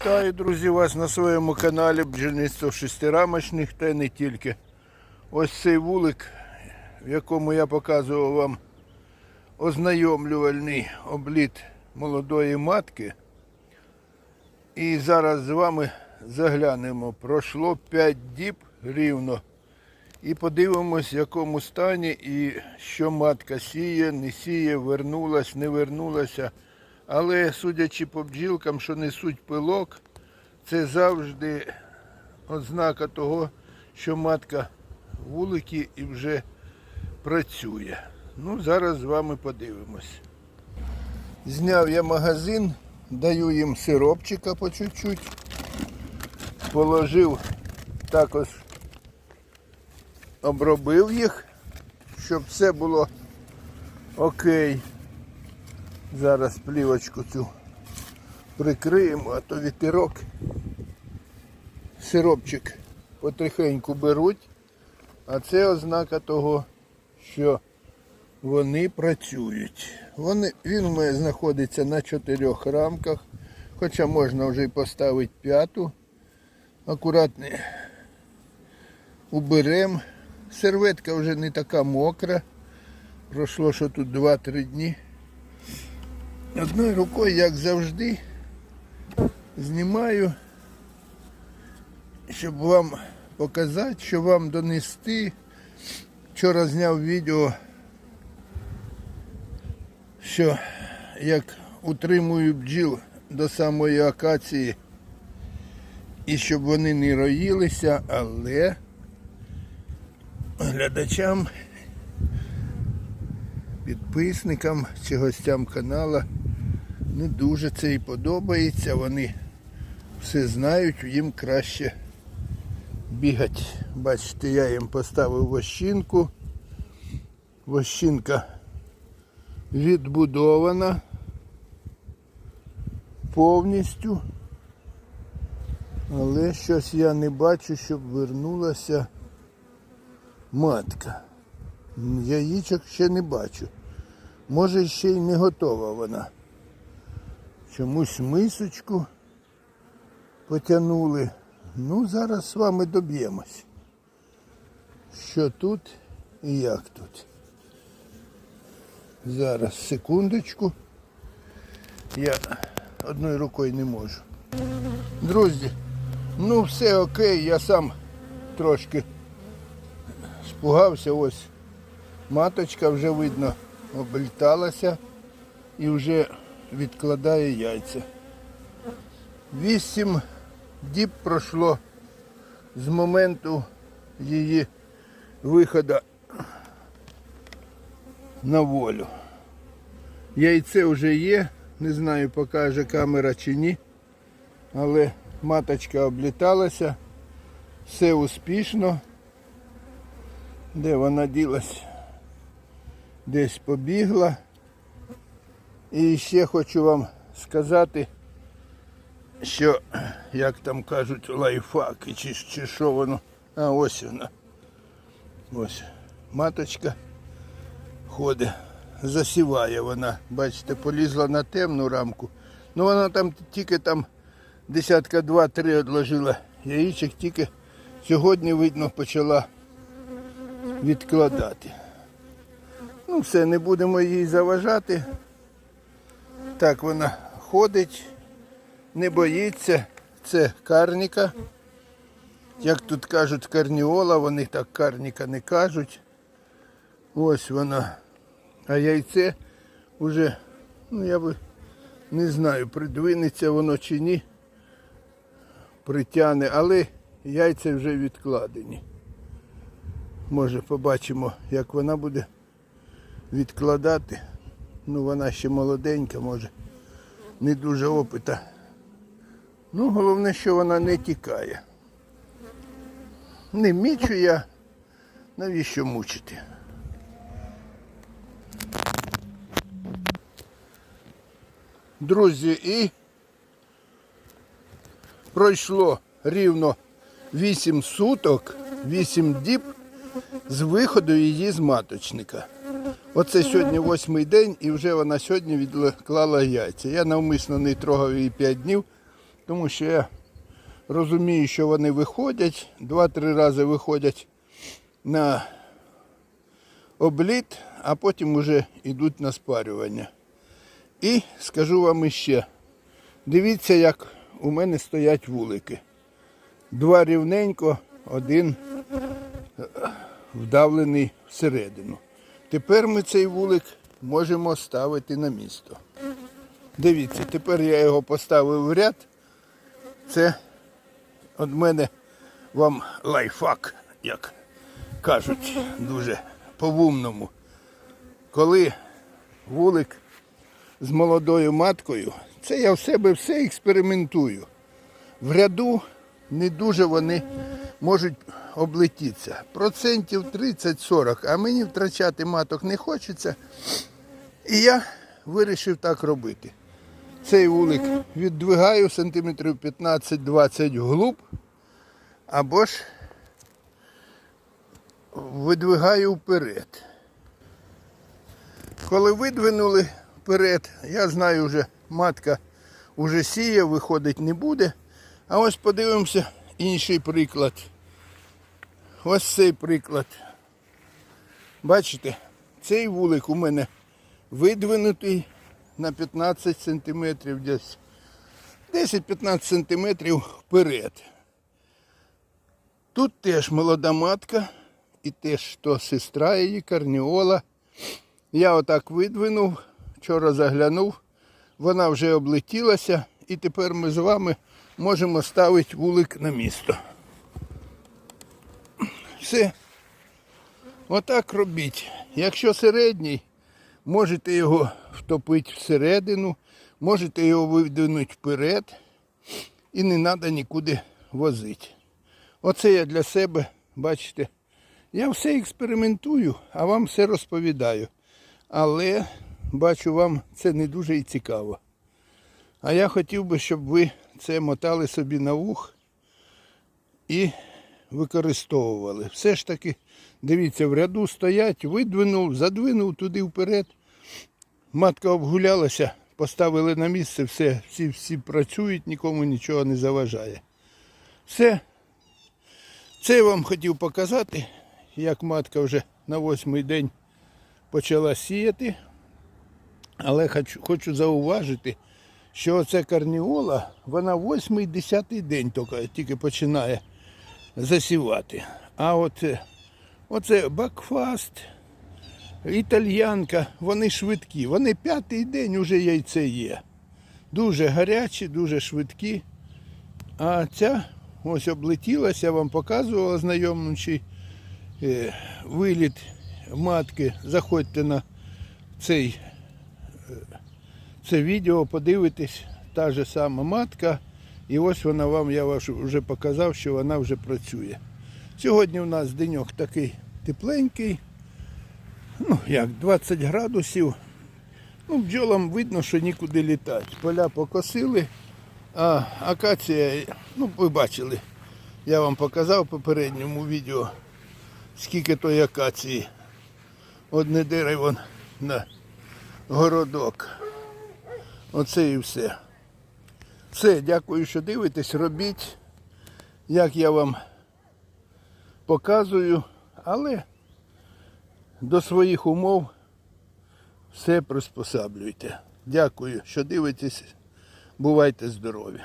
Вітаю, друзі, вас на своєму каналі бджільництво шестирамочних та не тільки. Ось цей вулик, в якому я показував вам ознайомлювальний обліт молодої матки. І зараз з вами заглянемо. Пройшло 5 діб рівно. І подивимось, в якому стані і що матка сіє, не сіє, вернулась, не вернулася. Але судячи по бджілкам, що несуть пилок, це завжди ознака того, що матка в вуликі і вже працює. Ну, зараз з вами подивимось. Зняв я магазин, даю їм сиропчика по чуть-чуть. Положив також обробив їх, щоб все було окей. Зараз плівочку цю прикриємо, а то вітерок. Сиропчик потихеньку беруть, а це ознака того, що вони працюють. Вони, він у мене знаходиться на чотирьох рамках, хоча можна вже й поставити п'яту. Акуратно уберемо. Серветка вже не така мокра. Пройшло що тут 2-3 дні. Одною рукою, як завжди, знімаю, щоб вам показати, що вам донести. Вчора зняв відео, що як утримую бджіл до самої акації і щоб вони не роїлися, але глядачам підписникам чи гостям канала не дуже це і подобається. Вони все знають, їм краще бігати. Бачите, я їм поставив вощинку. Вощинка відбудована повністю. Але щось я не бачу, щоб вернулася матка. Яєчок ще не бачу. Може ще й не готова вона. Чомусь мисочку потягнули. Ну, зараз з вами доб'ємось. Що тут і як тут. Зараз, секундочку. Я одною рукою не можу. Друзі, ну все окей, я сам трошки спугався, ось маточка вже видно обліталася і вже відкладає яйця. Вісім діб пройшло з моменту її виходу на волю. Яйце вже є, не знаю, покаже камера чи ні, але маточка обліталася, все успішно. Де вона ділась? Десь побігла. І ще хочу вам сказати, що, як там кажуть, лайфхаки, чи, чи що воно. А ось вона. Ось маточка ходить, засіває вона. Бачите, полізла на темну рамку. Ну вона там тільки там десятка два-три одложила яєчок, тільки сьогодні, видно, почала відкладати. Ну все, не будемо їй заважати. Так вона ходить, не боїться. Це карніка. Як тут кажуть карніола, вони так карніка не кажуть. Ось вона. А яйце вже, ну я би не знаю, придвинеться воно чи ні. Притягне, але яйця вже відкладені. Може побачимо, як вона буде відкладати. Ну вона ще молоденька, може не дуже опита. Ну, головне, що вона не тікає. Не мічу я, навіщо мучити? Друзі, і пройшло рівно 8 суток, 8 діб з виходу її з маточника. Оце сьогодні восьмий день і вже вона сьогодні відклала яйця. Я навмисно не трогав її 5 днів, тому що я розумію, що вони виходять, два-три рази виходять на обліт, а потім вже йдуть на спарювання. І скажу вам іще, дивіться, як у мене стоять вулики. Два рівненько, один вдавлений всередину. Тепер ми цей вулик можемо ставити на місто. Дивіться, тепер я його поставив в ряд. Це від мене вам лайфхак, як кажуть, дуже по-вумному. Коли вулик з молодою маткою, це я в себе все експериментую. В ряду не дуже вони можуть облетітися. Процентів 30-40, а мені втрачати маток не хочеться. І я вирішив так робити. Цей вулик віддвигаю сантиметрів 15-20 вглуб, або ж видвигаю вперед. Коли видвинули вперед, я знаю вже матка вже сіє, виходить не буде. А ось подивимося інший приклад. Ось цей приклад. Бачите, цей вулик у мене видвинутий на 15 сантиметрів десь. 10-15 сантиметрів вперед. Тут теж молода матка і теж то сестра її, карніола. Я отак видвинув, вчора заглянув, вона вже облетілася і тепер ми з вами можемо ставити вулик на місто. Все. Отак робіть. Якщо середній, можете його втопити всередину, можете його видвинути вперед і не треба нікуди возити. Оце я для себе, бачите, я все експериментую, а вам все розповідаю. Але бачу, вам це не дуже і цікаво. А я хотів би, щоб ви це мотали собі на вух і використовували. Все ж таки, дивіться, в ряду стоять, видвинув, задвинув туди вперед. Матка обгулялася, поставили на місце, все, всі, всі працюють, нікому нічого не заважає. Все. Це я вам хотів показати, як матка вже на восьмий день почала сіяти. Але хочу, хочу зауважити, що оця карніола, вона 8-10 день тільки починає засівати. А от е, оце бакфаст, італьянка, вони швидкі. Вони п'ятий день уже яйце є. Дуже гарячі, дуже швидкі. А ця ось облетілася, я вам показувала знайомничий е, виліт матки. Заходьте на цей це відео, подивитесь, та же сама матка. І ось вона вам, я вже показав, що вона вже працює. Сьогодні у нас деньок такий тепленький, ну як 20 градусів. Ну, бджолам видно, що нікуди літати. Поля покосили, а акація, ну ви бачили, я вам показав в попередньому відео, скільки тої акації. Одне дерево на городок. Оце і все. Все, дякую, що дивитесь, робіть, як я вам показую, але до своїх умов все приспосаблюйте. Дякую, що дивитесь. Бувайте здорові!